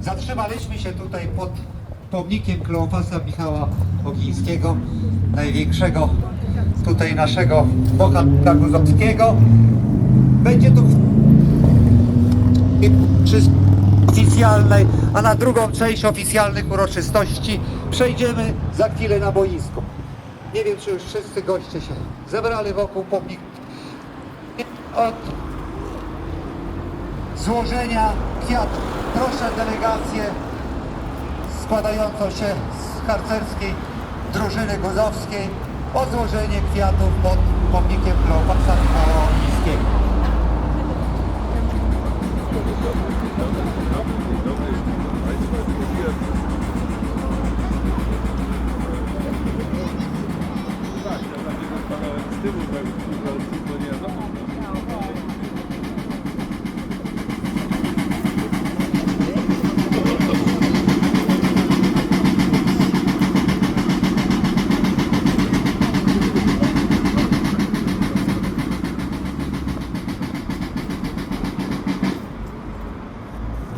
Zatrzymaliśmy się tutaj pod pomnikiem Kleopasa Michała Ogińskiego, największego tutaj naszego bohatera Guzowskiego. Będzie tu oficjalnej, a na drugą część oficjalnych uroczystości przejdziemy za chwilę na boisko. Nie wiem, czy już wszyscy goście się zebrali wokół pomnika. Od złożenia kwiatów. Proszę delegację składającą się z harcerskiej drużyny guzowskiej o złożenie kwiatów pod pomnikiem Kleopatra Michała Ogińskiego.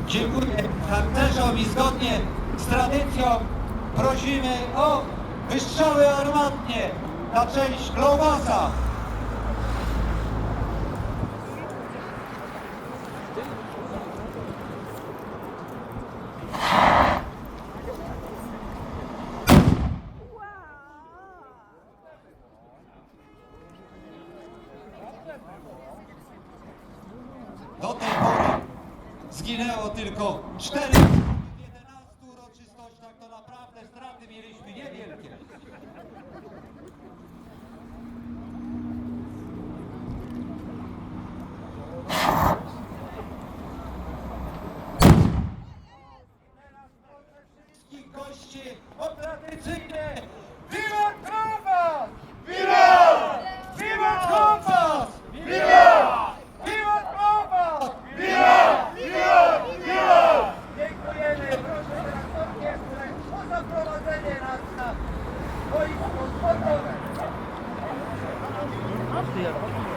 Dziękuję harcerzom i zgodnie z tradycją prosimy o wystrzały armatnie na część Kleopasa. Do tej zginęło tylko 4 w 11 uroczystościach, to naprawdę straty mieliśmy niewielkie. Wszystkich gości o tradycyjne yaptı.